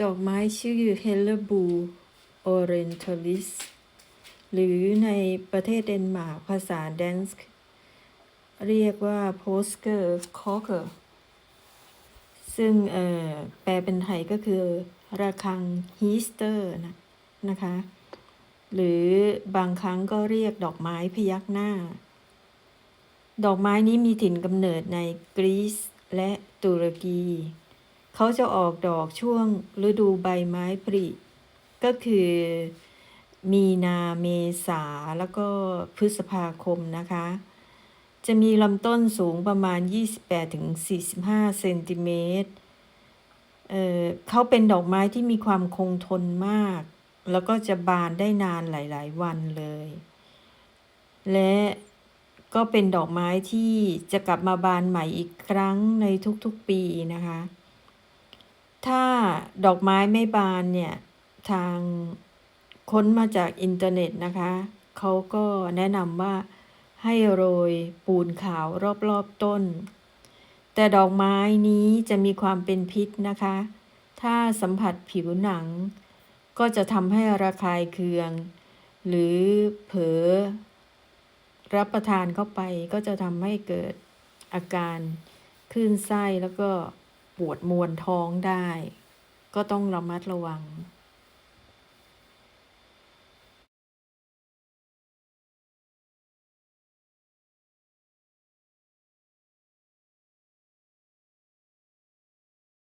ดอกไม้ชื่อ h e l l e b o o orientalis หรือในประเทศเดนมาร์กภาษาแดนส์เรียกว่า p o s k e r k o k e r ซึ่งเอ่อแปลเป็นไทยก็คือ ระฆังฮีสเตอร์นะนะคะ หรือบางครั้งก็เรียกดอกไม้พยักหน้า ดอกไม้นี้มีถิ่นกำเนิดในกรีซและตุรกี เขาจะออกดอกช่วงฤดูใบไม้ผลิ ก็คือมีนาเมษาแล้วก็พฤษภาคมนะคะ จะมีลำต้นสูงประมาณ 28-45เซนติเมตรเเขาเป็นดอกไม้ที่มีความคงทนมาก แล้วก็จะบานได้นานหลาย ๆ วันเลย และก็เป็นดอกไม้ที่จะกลับมาบานใหม่อีกครั้งในทุกๆปีนะคะ ถ้าดอกไม้ไม่บานเนี่ย ทางค้นมาจากอินเทอร์เน็ตนะคะเขาก็แนะนำว่าให้โรยปูนขาวรอบๆต้น แต่ดอกไม้นี้จะมีความเป็นพิษนะคะ ถ้าสัมผัสผิวหนัง ก็จะทำให้ระคายเคือง หรือเผลอรับประทานเข้าไปก็จะทำให้เกิดอาการคลื่นไส้แล้วก็ ปวดมวนท้องได้ ก็ต้องระมัดระวัง